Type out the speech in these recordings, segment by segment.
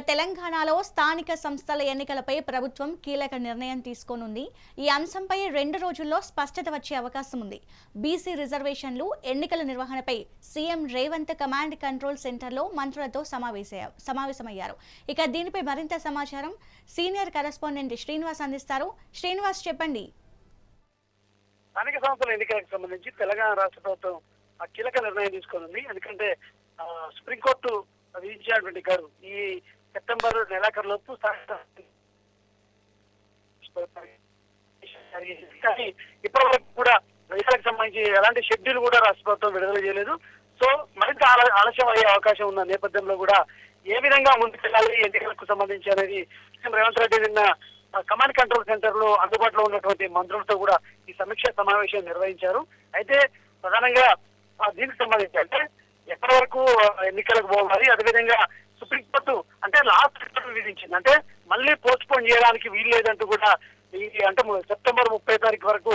ఇక తెలంగాణలో స్థానిక సంస్థల ఎన్నికలపై ప్రభుత్వం కీలక నిర్ణయం తీసుకోనుంది. ఈ అంశంపై రెండు రోజుల్లో స్పష్టత వచ్చే అవకాశం ఉంది. బీసీ రిజర్వేషన్లు ఎన్నికల నిర్వహణపై సీఎం రేవంత్ కమాండ్ కంట్రోల్ సెంటర్లో మంత్రులతో సమావేశమయ్యారు. ఇక దీనిపై మరింత సమాచారం సీనియర్ కరెస్పాండెంట్ శ్రీనివాస్ అందిస్తారు. శ్రీనివాస్ చెప్పండి. స్థానిక సంస్థల ఎన్నికలకు సంబంధించి తెలంగాణ రాష్ట్ర ప్రభుత్వం కీలక నిర్ణయం తీసుకుంది ఎందుకంటే సుప్రీంకోర్టు విధించినటువంటి గారు ఈ సెప్టెంబర్ నెలాఖరులోపు స్థానిక కానీ ఇప్పటివరకు కూడా ఎన్నికలకు సంబంధించి ఎలాంటి షెడ్యూల్ కూడా రాష్ట్ర ప్రభుత్వం విడుదల చేయలేదు. సో మరింత ఆలస్యం అయ్యే అవకాశం ఉన్న నేపథ్యంలో కూడా ఏ విధంగా ముందుకెళ్ళాలి ఎన్నికలకు సంబంధించి అనేది సీఎం రేవంత్ రెడ్డి నిన్న కమాండ్ కంట్రోల్ సెంటర్లో అందుబాటులో ఉన్నటువంటి మంత్రులతో కూడా ఈ సమీక్ష సమావేశం నిర్వహించారు. అయితే ప్రధానంగా దీనికి సంబంధించి అంటే ఎప్పటి వరకు ఎన్నికలకు పోవాలి అదేవిధంగా లాస్ట్ అంటే మళ్ళీ పోస్ట్ పోన్ చేయడానికి వీలు లేదంటూ కూడా ఈ అంటే సెప్టెంబర్ ముప్పై తారీఖు వరకు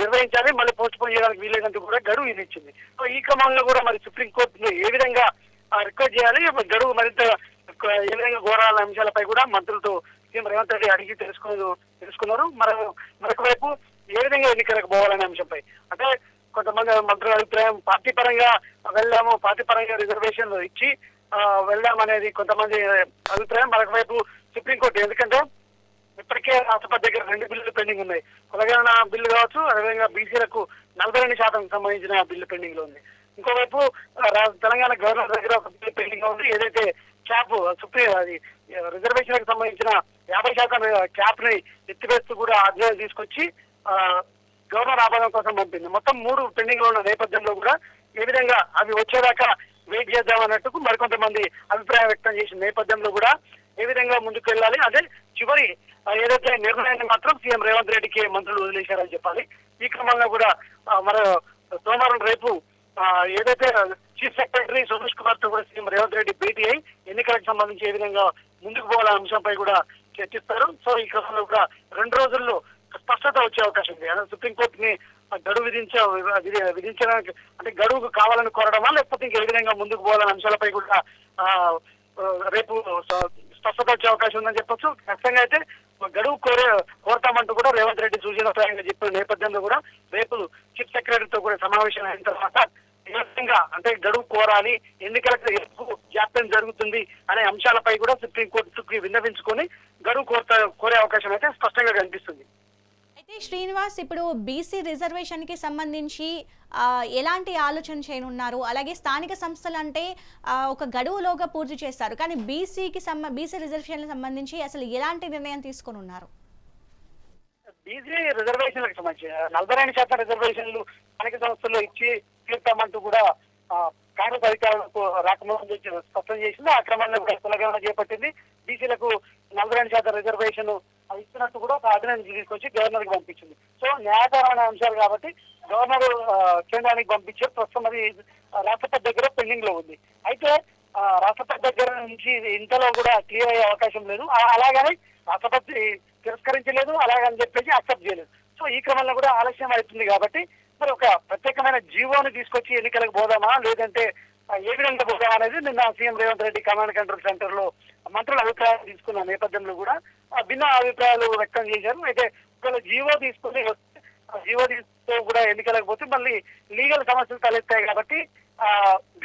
నిర్వహించాలి మళ్ళీ పోస్ట్ పోన్ చేయడానికి వీలు లేదంటూ కూడా గడువు విధించింది సో ఈ క్రమంలో కూడా మరి సుప్రీంకోర్టు ఏ విధంగా రిక్వెస్ట్ చేయాలి గడువు మరింత ఏ విధంగా ఘోరాల అంశాలపై కూడా మంత్రులతో సీఎం రేవంత్ రెడ్డి అడిగి తెలుసుకు తెలుసుకున్నారు. మరి మరొక వైపు ఏ విధంగా ఎన్నికలకు పోవాలనే అంశంపై. అంటే కొంతమంది మంత్రుల అభిప్రాయం పార్టీ పరంగా వెళ్ళాము పార్టీ పరంగా రిజర్వేషన్లు ఇచ్చి వెళ్దామనేది కొంతమంది అభిప్రాయం. మరొక వైపు సుప్రీంకోర్టు ఎందుకంటే ఇప్పటికే రాష్ట్రపతి దగ్గర రెండు బిల్లులు పెండింగ్ ఉన్నాయి. కులగణన బిల్లు కావచ్చు అదేవిధంగా బీసీలకు నలభై రెండు శాతం సంబంధించిన బిల్లు పెండింగ్లో ఉంది. ఇంకోవైపు తెలంగాణ గవర్నర్ దగ్గర ఒక బిల్లు పెండింగ్ ఉంది. ఏదైతే క్యాప్ సుప్రీం అది రిజర్వేషన్లకు సంబంధించిన యాభై శాతం క్యాప్ని ఎత్తివేస్తూ కూడా అధ్యయనం తీసుకొచ్చి ఆ, గవర్నర్ ఆపాదన కోసం పంపింది. మొత్తం మూడు పెండింగ్లో ఉన్న నేపథ్యంలో కూడా ఏ విధంగా అవి వచ్చేదాకా వెయిట్ చేద్దాం అన్నట్టుకు మరికొంతమంది అభిప్రాయం వ్యక్తం చేసిన నేపథ్యంలో కూడా ఏ విధంగా ముందుకు వెళ్ళాలి అదే చివరి ఏదైతే నిర్ణయాన్ని మాత్రం సీఎం రేవంత్ రెడ్డికి మంత్రులు వదిలేశారని చెప్పాలి. ఈ క్రమంలో కూడా మన సోమవారం రేపు ఏదైతే చీఫ్ సెక్రటరీ సురేష్ కుమార్తో కూడా సీఎం రేవంత్ రెడ్డి భేటీ అయి ఎన్నికలకు సంబంధించి ఏ విధంగా ముందుకు పోవాలనే అంశంపై కూడా చర్చిస్తారు. సో ఈ క్రమంలో కూడా రెండు రోజుల్లో స్పష్టత వచ్చే అవకాశం ఉంది. అదే సుప్రీంకోర్టుని గడువు విధించే విధించడానికి అంటే గడువు కావాలని కోరడమా లేకపోతే ఇంకే విధంగా ముందుకు పోవాలని అంశాలపై కూడా రేపు స్పష్టత వచ్చే అవకాశం ఉందని చెప్పొచ్చు. ఖచ్చితంగా అయితే గడువు కోరే కోరతామంటూ కూడా రేవంత్ రెడ్డి సూచనప్రాయంగా చెప్పిన నేపథ్యంలో కూడా రేపు చీఫ్ సెక్రటరీతో కూడా సమావేశం అయిన తర్వాత ఏ విధంగా అంటే గడువు కోరాలి ఎన్నికలకు ఎక్కువ జాప్యం జరుగుతుంది అనే అంశాలపై కూడా సుప్రీంకోర్టుకి విన్నవించుకొని గడువు కోరత కోరే అవకాశం అయితే స్పష్టంగా కనిపిస్తుంది. అయితే శ్రీనివాస్ ఇప్పుడు బీసీ రిజర్వేషన్కి సంబంధించి ఎలాంటి ఆలోచన చేయనున్నారు? అలాగే స్థానిక సంస్థలు అంటే ఒక గడువులోగా పూర్తి చేస్తారు. కానీ బీసీకి సంబ బీసీ రిజర్వేషన్లకు సంబంధించి అసలు ఎలాంటి నిర్ణయం తీసుకొని ఉన్నారు బీసీ రిజర్వేషన్లకు సంబంధించి నలభై రెండు శాతం రిజర్వేషన్లు స్థానిక సంస్థల్లో ఇచ్చి తీర్తామంటూ కూడా కాంగ్రెస్ అధికారులకు రాకముందు స్పష్టం చేసింది. ఆ క్రమంలో కూడా తెలంగాణ చేపట్టింది. బీసీలకు నలభై రెండు శాతం రిజర్వేషన్ ఇస్తున్నట్టు కూడా ఒక ఆర్డినెన్స్ తీసుకొచ్చి గవర్నర్కి పంపించింది. సో న్యాయపరమైన అంశాలు కాబట్టి గవర్నర్ కేంద్రానికి పంపించారు ప్రస్తుతం అది రాష్ట్రపతి దగ్గర పెండింగ్లో ఉంది. అయితే రాష్ట్రపతి దగ్గర నుంచి ఇంతలో కూడా క్లియర్ అయ్యే అవకాశం లేదు. అలాగని రాష్ట్రపతి తిరస్కరించలేదు అలాగని చెప్పేసి అక్సెప్ట్ చేయలేదు. సో ఈ క్రమంలో కూడా ఆలస్యం అవుతుంది కాబట్టి మరి ఒక ప్రత్యేకమైన జీవోని తీసుకొచ్చి ఎన్నికలకు పోదామా? లేదంటే ఏ విధంగా పోదామా అనేది నిన్న CM Revanth Reddy command control సెంటర్లో మంత్రుల అభిప్రాయాలు తీసుకున్న నేపథ్యంలో కూడా భిన్న అభిప్రాయాలు వ్యక్తం చేశారు. అయితే ఒకవేళ జీవో తీసుకుని జీవో తీసుకుంటే కూడా ఎన్నికలకు పోతే మళ్ళీ లీగల్ సమస్యలు తలెత్తాయి కాబట్టి ఆ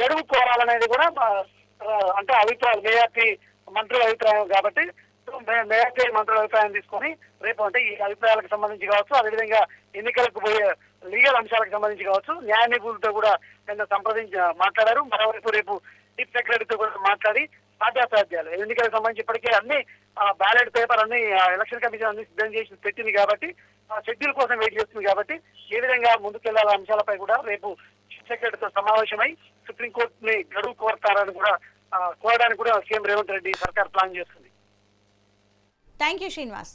గడువు కోరాలనేది కూడా అంటే అభిప్రాయాలు మేయార్టీ మంత్రుల అభిప్రాయం కాబట్టి ప్రభుత్వం మేయార్టీ మంత్రుల అభిప్రాయం తీసుకొని రేపు అంటే ఈ అభిప్రాయాలకు సంబంధించి కావచ్చు అదేవిధంగా ఎన్నికలకు పోయే లీగల్ అంశాలకు సంబంధించి కావచ్చు న్యాయ నిపుణులతో కూడా నిన్న సంప్రదించి మాట్లాడారు. మరోవైపు రేపు చీఫ్ సెక్రటరీతో కూడా మాట్లాడి సాధ్యాసాధ్యాలు ఎన్నికలకు సంబంధించి ఇప్పటికే అన్ని బ్యాలెట్ పేపర్ అన్ని ఎలక్షన్ కమిషన్ అన్ని సిద్ధం చేసి పెట్టింది కాబట్టి షెడ్యూల్ కోసం వెయిట్ చేస్తుంది కాబట్టి ఏ విధంగా ముందుకెళ్ళాల అంశాలపై కూడా రేపు చీఫ్ సెక్రటరీతో సమావేశమై సుప్రీంకోర్టుని గడువు కోరతారని కూడా కోరడానికి కూడా సీఎం రేవంత్ రెడ్డి సర్కార్ ప్లాన్ చేస్తుంది. Thank you Srinivas